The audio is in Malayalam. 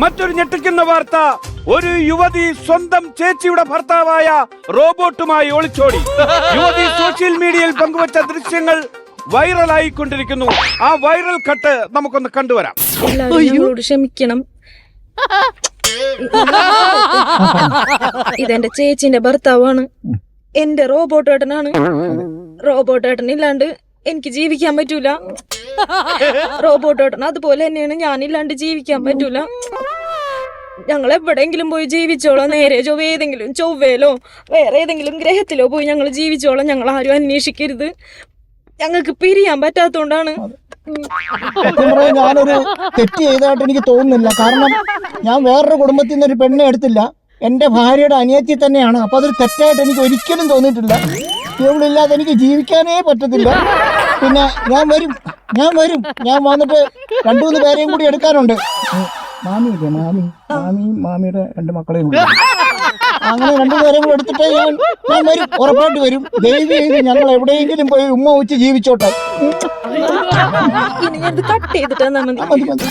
മറ്റൊരു ഞെട്ടിക്കുന്ന വാർത്ത. ഒരു യുവതി സ്വന്തം ചേച്ചിയുടെ ഭർത്താവായ റോബോട്ടുമായി ഒളിച്ചോടി. യുവതി സോഷ്യൽ മീഡിയയിൽ പങ്കുവച്ച ദൃശ്യങ്ങൾ വൈറലായി കൊണ്ടിരിക്കുന്നു ആ വൈറൽ കട്ട് നമുക്കൊന്ന് കണ്ടുവരാം. ക്ഷമിക്കണം. ഇതെന്റെ ചേച്ചിന്റെ ഭർത്താവാണ്. എന്റെ റോബോട്ടേട്ടനാണ് റോബോട്ടേട്ടൻ ഇല്ലാണ്ട് എനിക്ക് ജീവിക്കാൻ പറ്റൂല. റോബോട്ടേട്ടൻ അതുപോലെ തന്നെയാണ് ഞാനില്ലാണ്ട് ജീവിക്കാൻ പറ്റൂല. ഞങ്ങൾ എവിടെയെങ്കിലും പോയി ജീവിച്ചോളോ. നേരെ ചൊവ്വ ഏതെങ്കിലും ചൊവ്വയിലോ വേറെ ഏതെങ്കിലും ഗ്രഹത്തിലോ പോയി ഞങ്ങൾ ജീവിച്ചോളോ. ഞങ്ങൾ ആരും അന്വേഷിക്കരുത്. ഞങ്ങൾക്ക് പിരിയാൻ പറ്റാത്തോണ്ടാണ്. ഞാനൊരു തെറ്റ് ചെയ്തതായിട്ട് എനിക്ക് തോന്നുന്നില്ല. കാരണം ഞാൻ വേറൊരു കുടുംബത്തിൽ നിന്ന് ഒരു പെണ്ണെ എടുത്തില്ല. എന്റെ ഭാര്യയുടെ അനിയത്തി തന്നെയാണ്. അപ്പൊ അതൊരു തെറ്റായിട്ട് എനിക്ക് ഒരിക്കലും തോന്നിയിട്ടില്ല. ഇവളില്ലാതെ എനിക്ക് ജീവിക്കാനേ പറ്റത്തില്ല. പിന്നെ ഞാൻ വരും. ഞാൻ വരും. ഞാൻ വന്നിട്ട് രണ്ടു മൂന്ന് പേരെയും കൂടി എടുക്കാനുണ്ട്. മാമിയില്ലേ മാമി. മാമി മാമിയുടെ രണ്ട് മക്കളെയും അങ്ങനെ രണ്ടു പേരെയും കൂടി എടുത്തിട്ട് ഞാൻ ഞാൻ വരും. ഉറപ്പായിട്ട് വരും. ദൈവം ചെയ്ത് ഞങ്ങൾ എവിടെയെങ്കിലും പോയി ഉമ്മ വെച്ച് ജീവിച്ചോട്ടെ. കട്ട് ചെയ്തിട്ട് മതി.